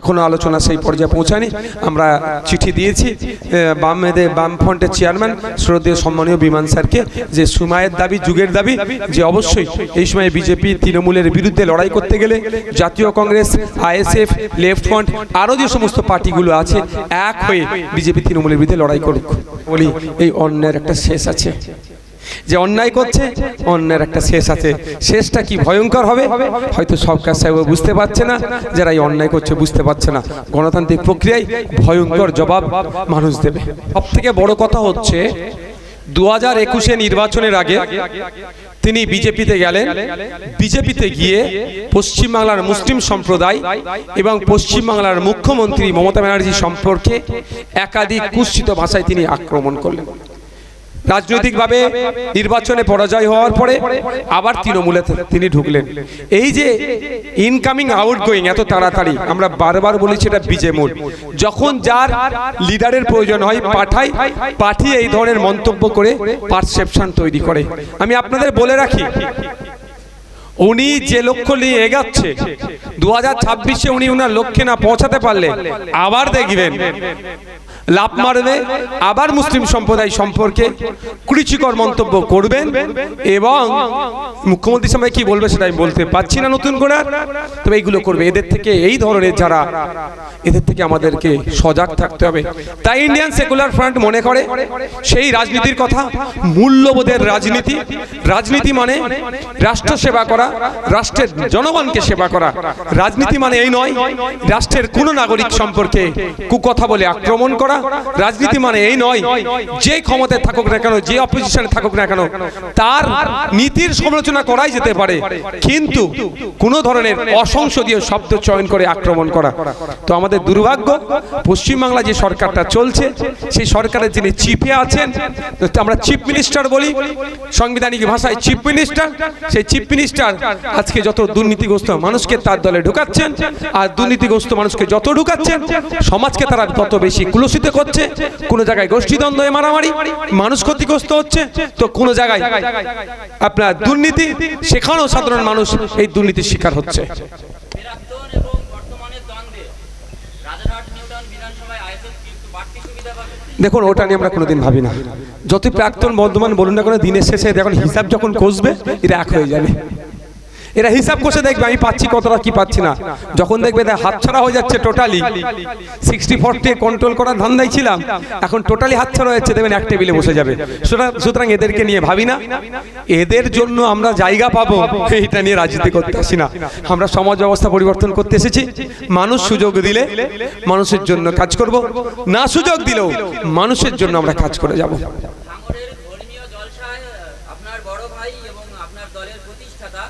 এখনও আলোচনা সেই পর্যায়ে পৌঁছায়নি। আমরা চিঠি দিয়েছি বামেদের বামফ্রন্টের চেয়ারম্যান শ্রদ্ধেয় সম্মানীয় বিমান স্যারকে যে সময়ের দাবি, যুগের দাবি, যে অবশ্যই এই সময় বিজেপি তৃণমূলের বিরুদ্ধে লড়াই করতে গেলে জাতীয় কংগ্রেস, আইএসএফ, লেফট ফ্রন্ট আরও যে সমস্ত পার্টিগুলো আছে, এক হয়ে বিজেপি তৃণমূলের বিরুদ্ধে লড়াই করুক। বলি, এই অন্যের একটা শেষ আছে। যে অন্যায় করছে, অন্যের একটা শেষ আছে। শেষটা কি ভয়ঙ্কর হবে? হয়তো সরকার সাহেব বুঝতে পারছে না যারা এই অন্যায় করছে বুঝতে পারছে না। গণতান্ত্রিক প্রক্রিয়ায় ভয়ঙ্কর জবাব মানুষ দেবে। সব থেকে বড় কথা হচ্ছে দু হাজার একুশে নির্বাচনের আগে তিনি বিজেপিতে গেলেন। বিজেপিতে গিয়ে পশ্চিমবাংলার মুসলিম সম্প্রদায় এবং পশ্চিমবাংলার মুখ্যমন্ত্রী মমতা ব্যানার্জি সম্পর্কে একাধিক কুৎসিত ভাষায় তিনি আক্রমণ করলেন। রাজনৈতিকভাবে নির্বাচনে পরাজয় হওয়ার পরে আবার তৃণমূলে তিনি ঢুকলেন। এই যে ইনকামিং আউট গোয়িং এত তাড়াতাড়ি, আমরা বারবার বলেছি এটা বিজে মোড। যখন যার লিডারের প্রয়োজন হয় পাঠাই পাঠিয়ে এই ধরনের মন্তব্য করে পারসেপশন তৈরি করে। আমি আপনাদের বলে রাখি, উনি যে লক্ষ্য নিয়ে এগাচ্ছে দু হাজার ছাব্বিশে উনি উনার লক্ষ্যে না পৌঁছাতে পারলে আবার দেখবেন লাভ মারবে, আবার মুসলিম সম্প্রদায় সম্পর্কে কুরুচিকর মন্তব্য করবেন এবং মুখ্যমন্ত্রী সময় কি বলবে সেটা আমি বলতে পারছি না নতুন করে তবে এইগুলো করবে। এদের থেকে এই ধরনের যারা, এদের থেকে আমাদেরকে সজাগ থাকতে হবে। তাই ইন্ডিয়ান সেকুলার ফ্রন্ট মনে করে, সেই রাজনীতির কথা, মূল্যবোধের রাজনীতি। রাজনীতি মানে রাষ্ট্র সেবা করা, রাষ্ট্রের জনগণকে সেবা করা। রাজনীতি মানে এই নয়, রাষ্ট্রের কোন নাগরিক সম্পর্কে কুকথা বলে আক্রমণ করা। রাজনীতি মানে এই নয়, যে ক্ষমতায় থাকুক না কেন, যে অপোজিশনে থাকুক না কেন, তার নীতির সমালোচনা করাই যেতে পারে। কিন্তু কোন ধরনের অসংসদীয় শব্দ চয়ন করে আক্রমণ করা। তো আমাদের দুর্ভাগ্য, পশ্চিমবাংলা যে সরকারটা চলছে, সেই সরকারের যিনি চিফে আছেন আমরা চিফ মিনিস্টার বলি, সাংবিধানিক ভাষায় চিফ মিনিস্টার, সেই চিফ মিনিস্টার আজকে যত দুর্নীতিগ্রস্ত মানুষকে তার দলে ঢুকাচ্ছেন, আর দুর্নীতিগ্রস্ত মানুষকে যত ঢুকাচ্ছেন, সমাজকে তারা তত বেশি কুলসিত করছে, কোনো জায়গায় গোষ্ঠীদ্বন্দ্ব মারামারি, মানুষ ক্ষতিগ্রস্ত হচ্ছে, তো কোনো জায়গায় আপনার দুর্নীতি, সেখানেও সাধারণ মানুষ এই দুর্নীতির শিকার হচ্ছে। দেখুন, ওটা নিয়ে আমরা কোনোদিন ভাবি না। যত প্রাক্তন বর্ধমান বলুন না কোনো, দিনের শেষে দেখুন হিসাব যখন কষবে এরা এক হয়ে যাবে। এরা হিসাব কষে দেখবে, আমি পাচ্ছি কতটা, কি পাচ্ছি না। যখন দেখবে দেখ, হাতছাড়া হয়ে যাচ্ছে টোটালি সিক্সটি ফোরটি কন্ট্রোল করার ধান্দাই ছিলাম। এখন টোটালি হাতছাড়া যাচ্ছে, দেখবেন এক টেবিলে বসে যাবে। সুতরাং এদেরকে নিয়ে ভাবি না। এদের জন্য আমরা জায়গা পাবো, এইটা নিয়ে রাজনীতি করতে আসি না। আমরা সমাজ ব্যবস্থা পরিবর্তন করতে এসেছি। মানুষ সুযোগ দিলে মানুষের জন্য কাজ করব। না সুযোগ দিলেও মানুষের জন্য আমরা কাজ করে যাব ভাঙড়ের ধর্মীয় জলসায় আপনার বড় ভাই এবং আপনার দলের প্রতিষ্ঠাতা,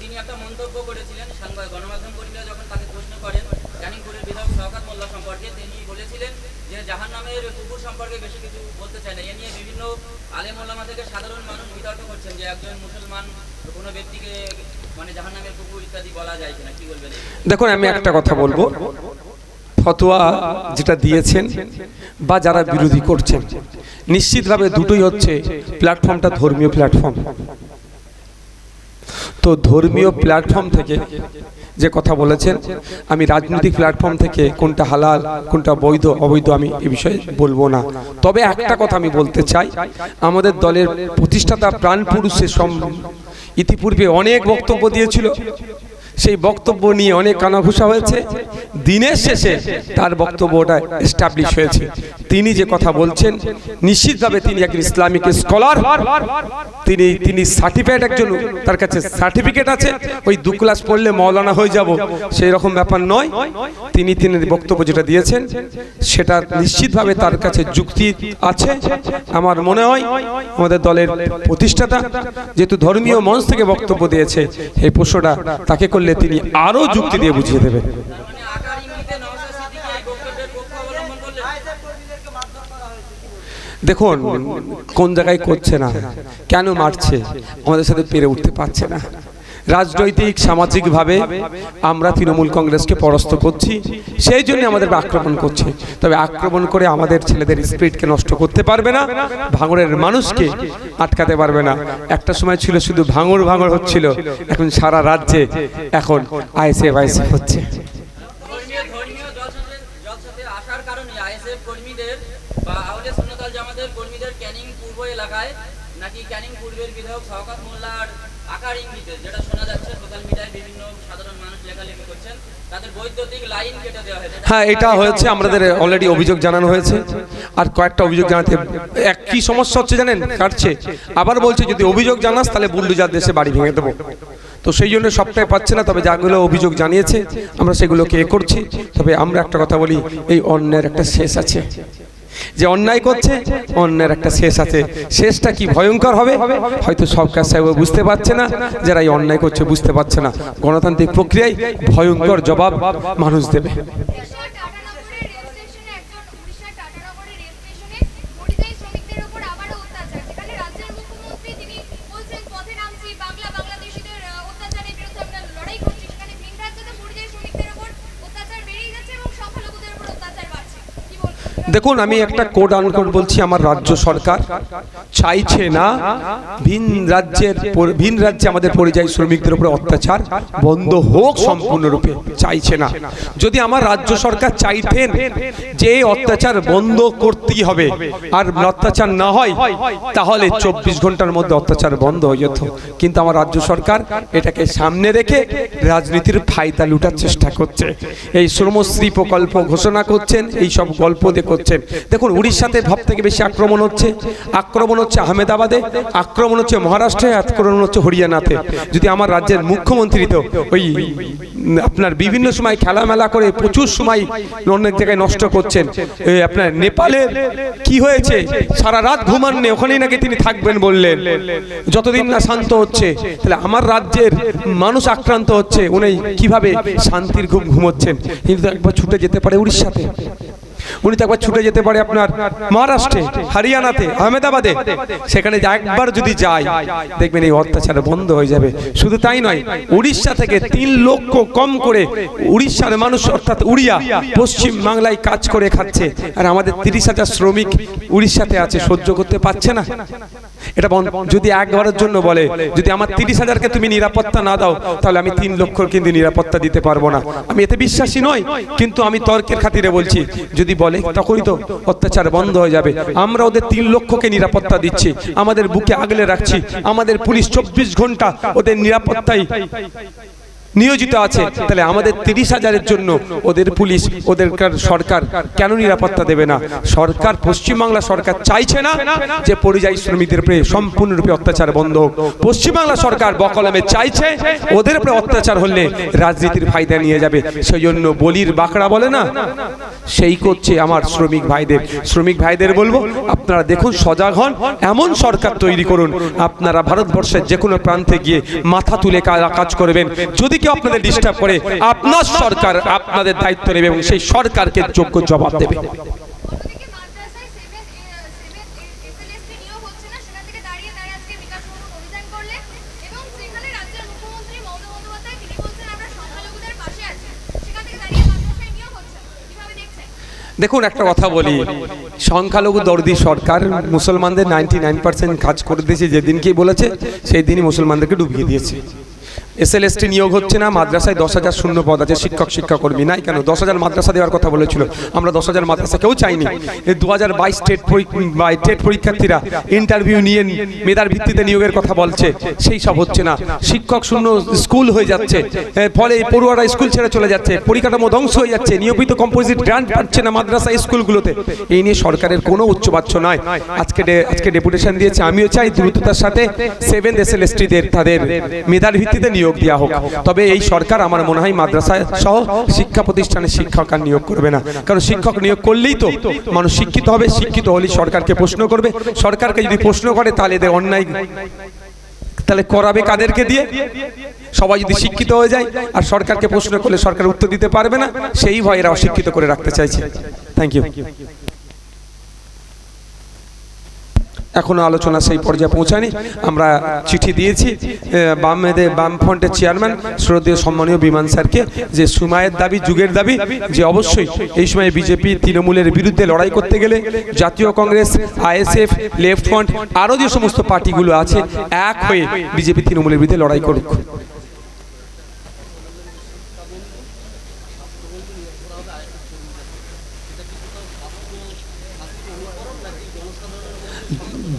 তিনি একটা মন্তব্য করেছিলেন সাংবাদিক গণমাধ্যম কর্মীরা যখন তাকে প্রশ্ন করেন ক্যানিংপুরের বিধায়ক শওকাত মোল্লা সম্পর্কে, তিনি বলেছিলেন যে জাহান নামের কুকুর সম্পর্কে বেশি কিছু বলতে চায় না এ নিয়ে বিভিন্ন আলেমোল্লামা থেকে সাধারণ মানুষ বিতর্ক করছেন যে একজন মুসলমান কোনো ব্যক্তিকে মানে জাহান নামের কুকুর ইত্যাদি বলা যায় কিনা, কি বলবেন? দেখুন, আমি একটা কথা বলব ফতোয়া যেটা দিয়েছেন বা যারা বিরোধী করছেন। নিশ্চিতভাবে দুটোই হচ্ছে প্ল্যাটফর্মটা ধর্মীয় প্ল্যাটফর্ম। তো ধর্মীয় প্ল্যাটফর্ম থেকে যে কথা বলেছেন, আমি রাজনৈতিক প্ল্যাটফর্ম থেকে কোনটা হালাল, কোনটা বৈধ, অবৈধ আমি এ বিষয়ে বলব না। তবে একটা কথা আমি বলতে চাই, আমাদের দলের প্রতিষ্ঠাতা প্রাণ পুরুষের সম- ইতিপূর্বে অনেক বক্তব্য দিয়েছিল। সেই বক্তব্য নিয়ে অনেক কানাঘুষা হয়েছে। দিনের শেষে তার বক্তব্যটা এস্টাবলিশ হয়েছে। তিনি যে কথা বলছেন, নিশ্চিতভাবে তিনি একজন ইসলামিক স্কলার তিনি তিনি সার্টিফিকেট একজন, তার কাছে সার্টিফিকেট আছে। ওই দু ক্লাস পড়লে মৌলানা হয়ে যাব, সেই রকম ব্যাপার নয়। তিনি তিনি বক্তব্য যেটা দিয়েছেন, সেটা নিশ্চিতভাবে তার কাছে যুক্তি আছে। আমার মনে হয় আমাদের দলের প্রতিষ্ঠাতা যেহেতু ধর্মীয় মঞ্চ থেকে বক্তব্য দিয়েছে, এই প্রশ্নটা তাকে করলে তিনি আরও যুক্তি দিয়ে বুঝিয়ে দেবেন দেখুন, কোন জায়গায় করছে না, কেন মারছে, আমাদের সাথে পেরে উঠতে পারছে না। রাজনৈতিক, সামাজিকভাবে আমরা তৃণমূল কংগ্রেসকে পরাস্ত করছি। সেই জন্য আমাদের আক্রমণ করছে। তবে আক্রমণ করে আমাদের ছেলেদের স্পিরিটকে নষ্ট করতে পারবে না, ভাঙড়ের মানুষকে আটকাতে পারবে না। একটা সময় ছিল শুধু ভাঙড় ভাঙড় হচ্ছিল। এখন সারা রাজ্যে এখন আইসে আইসে হচ্ছে। বা কর্মীদের ক্যানিং পূর্ব এলাকায়, নাকি ক্যানিং পূর্বের বিধায়ক মোল্লার আকার ইঙ্গিতে, যেটা শোনা যাচ্ছে সোশ্যাল মিডিয়ায় বিভিন্ন সাধারণ মানুষ লেখালেখি করছেন হ্যাঁ এটা হয়েছে, আমাদের অলরেডি অভিযোগ জানানো হয়েছে। আর কয়েকটা অভিযোগ জানাতে, এক কি সমস্যা হচ্ছে জানেন? কাটছে। আবার বলছে, যদি অভিযোগ জানাস, তাহলে বুল্ডুজার দেশে বাড়ি ভেঙে দেবো। তো সেই জন্য সবটাই পাচ্ছে না, তবে যাগুলো অভিযোগ জানিয়েছে, আমরা সেগুলোকে এ করছি। তবে আমরা একটা কথা বলি, এই অন্যের একটা শেষ আছে। যে অন্যায় করছে, অন্যের একটা শেষ আছে। শেষটা কি ভয়ঙ্কর হবে? হয়তো সরকার সাহেব বুঝতে পারছে না, যারা এই অন্যায় করছে বুঝতে পারছে না। গণতান্ত্রিক প্রক্রিয়ায় ভয়ঙ্কর জবাব মানুষ দেবে। দেখুন, আমি একটা কোড আনকোড বলছি, আমার রাজ্য সরকার চাইছে না ভিন রাজ্যের ভিন রাজ্যে আমাদের পরিযায়ী শ্রমিকদের উপরে অত্যাচার বন্ধ হোক সম্পূর্ণরূপে, চাইছে না। যদি আমার রাজ্য সরকার চাইতেন যে অত্যাচার বন্ধ করতেই হবে আর অত্যাচার না হয়, তাহলে চব্বিশ ঘণ্টার মধ্যে অত্যাচার বন্ধ হয়ে যেত। কিন্তু আমার রাজ্য সরকার এটাকে সামনে রেখে রাজনীতির ফায়দা লুটার চেষ্টা করছে। এই শ্রমশ্রী প্রকল্প ঘোষণা করছেন, এই সব গল্প দিয়ে করছেন দেখুন, উড়িষ্যাতে সব থেকে বেশি আক্রমণ হচ্ছে। আক্রমণ হচ্ছে আহমেদাবাদে, আক্রমণ হচ্ছে মহারাষ্ট্রে, আক্রমণ হচ্ছে হরিয়ানাতে। যদি আমার রাজ্যের মুখ্যমন্ত্রী তো ওই আপনার বিভিন্ন সময় খেলামেলা করে প্রচুর সময় অনেক জায়গায় নষ্ট করছেন। আপনার নেপালের কি হয়েছে? সারা রাত ঘুমাননি, ওখানেই নাকি তিনি থাকবেন বললেন। যতদিন না শান্ত হচ্ছে, তাহলে আমার রাজ্যের মানুষ আক্রান্ত হচ্ছে, উনি কীভাবে শান্তির ঘুম ঘুমোচ্ছেন? কিন্তু একবার ছুটে যেতে পারে উড়িষ্যাতে। উনি তো একবার ছুটে যেতে পারে আপনার মহারাষ্ট্রে, হরিয়ানাতে, আহমেদাবাদে। সেখানে একবার যদি যায়, দেখবেন এই অত্যাচার বন্ধ হয়ে যাবে। শুধু তাই নয়, উড়িষ্যা থেকে তিন লক্ষ কম করে উড়িষ্যার মানুষ, অর্থাৎ উড়িয়া, পশ্চিম বাংলায় কাজ করে খাচ্ছে। আর আমাদের তিরিশ হাজার শ্রমিক উড়িষ্যাতে আছে, সহ্য করতে পারছে না। এটা যদি ঘরের জন্য বলে, যদি আমার তিরিশ হাজারকে তুমি নিরাপত্তা না দাও, তাহলে আমি তিন লক্ষ কিন্তু নিরাপত্তা দিতে পারব না। আমি এতে বিশ্বাসী নই, কিন্তু আমি তর্কের খাতিরে বলছি, যদি বলে তখনই তো অত্যাচার বন্ধ হয়ে যাবে। আমরা ওদের তিন লক্ষকে নিরাপত্তা দিচ্ছি, আমাদের বুকে আগলে রাখছি, আমাদের পুলিশ চব্বিশ ঘণ্টা ওদের নিরাপত্তায় নিয়োজিত আছে। তাহলে আমাদের তিরিশ হাজারের জন্য ওদের পুলিশ ওদের সরকার কেন নিরাপত্তা দেবে না? সরকার, পশ্চিমবাংলা সরকার চাইছে না যে পরিযায়ী শ্রমিকদের উপরে সম্পূর্ণরূপে অত্যাচার বন্ধ হোক। পশ্চিমবাংলা সরকার বকলমে চাইছে, ওদের উপরে অত্যাচার হলে রাজনীতির ফায়দা নিয়ে যাবে। সেই জন্য বলির বাঁকড়া বলে না? সেই করছে আমার শ্রমিক ভাইদের। শ্রমিক ভাইদের বলব, আপনারা দেখুন, সজাগ হন, এমন সরকার তৈরি করুন। আপনারা ভারতবর্ষের যে কোনো প্রান্তে গিয়ে মাথা তুলে কাজ করবেন। যদি কেউ আপনাদের ডিস্টার্ব করে? আপনার সরকার আপনাদের দায়িত্ব নেবে এবং সেই সরকারকে যোগ্য জবাব দেবে। দেখুন, একটা কথা বলি। সংখ্যালঘু দর্দি সরকার মুসলমানদের নাইনটি নাইন পার্সেন্ট কাজ করে দিয়েছে, যেদিনকেই বলেছে সেই দিনই মুসলমানদেরকে ডুবিয়ে দিয়েছে। এসএলএসটি নিয়োগ হচ্ছে না, মাদ্রাসায় দশ হাজার শূন্য পদ আছে, শিক্ষক, শিক্ষাকর্মী নাই কেন? দশ হাজার মাদ্রাসা দেওয়ার কথা বলেছিল। আমরা দশ হাজার মাদ্রাসা কেউ চাইনি। দু হাজার বাইশ টেট টেট পরীক্ষার্থীরা ইন্টারভিউ নিয়ে মেধার ভিত্তিতে নিয়োগের কথা বলছে। সেই সব হচ্ছে না। শিক্ষক শূন্য স্কুল হয়ে যাচ্ছে। ফলে পড়ুয়ারা স্কুল ছেড়ে চলে যাচ্ছে। পরিকাঠামো ধ্বংস হয়ে যাচ্ছে। নিয়মিত কম্পোজিট গ্রান্ট পাচ্ছে না মাদ্রাসা স্কুলগুলোতে। এই নিয়ে সরকারের কোনো উচ্চবাচ্য নয়। আজকে আজকে ডেপুটেশন দিয়েছে। আমিও চাই দ্রুততার সাথে সেভেন এস এল তাদের মেধার ভিত্তিতে নিয়োগ দেওয়া হোক। তবে এই সরকার আমার মনে হয় মাদ্রাসা সহ শিক্ষা প্রতিষ্ঠানে শিক্ষক আর নিয়োগ করবে না। কারণ শিক্ষক নিয়োগ করলেই তো মানুষ শিক্ষিত হবে, শিক্ষিত হলেই সরকারকে প্রশ্ন করবে। সরকারকে যদি প্রশ্ন করে, তাহলে এদের অন্যায় তাহলে করাবে কাদেরকে দিয়ে? সবাই যদি শিক্ষিত হয়ে যায় আর সরকারকে প্রশ্ন করলে সরকার উত্তর দিতে পারবে না, সেই ভয় এরা অশিক্ষিত করে রাখতে চাইছে। থ্যাংক ইউ এখনও আলোচনা সেই পর্যায়ে পৌঁছায়নি। আমরা চিঠি দিয়েছি বামেদের বাম ফ্রন্টের চেয়ারম্যান শ্রদ্ধীয় সম্মানীয় বিমান স্যারকে যে সুমায়ের দাবি, যুগের দাবি, যে অবশ্যই এই সময় বিজেপি তৃণমূলের বিরুদ্ধে লড়াই করতে গেলে জাতীয় কংগ্রেস, আইএসএফ, লেফট ফ্রন্ট, আরও যে সমস্ত পার্টিগুলো আছে, এক হয়ে বিজেপি তৃণমূলের বিরুদ্ধে লড়াই করুক।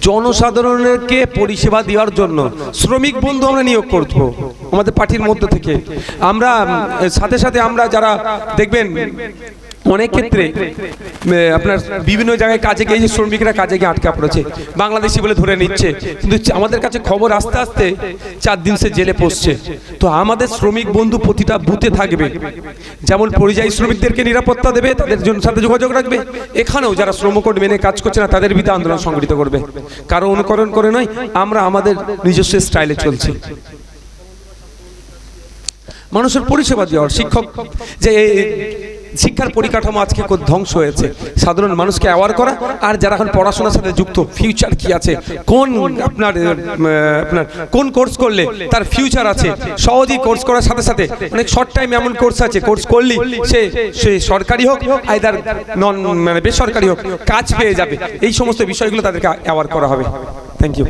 জনসাধারণকে পরিষেবা দেওয়ার জন্য শ্রমিক বন্ধু আমরা নিয়োগ করব আমাদের পার্টির মধ্যে থেকে। আমরা, সাথে সাথে আমরা যারা দেখবেন অনেক ক্ষেত্রে আপনার বিভিন্ন জায়গায় কাজে গিয়ে যে শ্রমিকরা কাজে গিয়ে আটকা পড়েছে, বাংলাদেশি বলে ধরে নিচ্ছে, কিন্তু আমাদের কাছে খবর আস্তে আস্তে চার দিন সে জেলে পড়ছে তো আমাদের শ্রমিক বন্ধু প্রতিটা বুথে থাকবে, যেমন পরিযায়ী শ্রমিকদেরকে নিরাপত্তা দেবে, তাদের জন্য সাথে যোগাযোগ রাখবে, এখানেও যারা শ্রমকোড মেনে কাজ করছে না, তাদের বিধা আন্দোলন সংগঠিত করবে। কারও অনুকরণ করে নয়, আমরা আমাদের নিজস্ব স্টাইলে চলছি। মানুষের পরিষেবা দেওয়ার শিক্ষক, যে শিক্ষার পরিকাঠামো আজকে খুব ধ্বংস হয়েছে। সাধারণ মানুষকে অ্যাওয়ার করা আর যারা এখন পড়াশোনার সাথে যুক্ত ফিউচার কি আছে? কোন আপনার আপনার, কোন কোর্স করলে তার ফিউচার আছে? সহজেই কোর্স করার সাথে সাথে অনেক শর্ট টাইম এমন কোর্স আছে কোর্স করলি সে সে সরকারি হোক আইদার নন মানে বেসরকারি হোক, কাজ পেয়ে যাবে। এই সমস্ত বিষয়গুলো তাদেরকে অ্যাওয়ার করা হবে। Thank you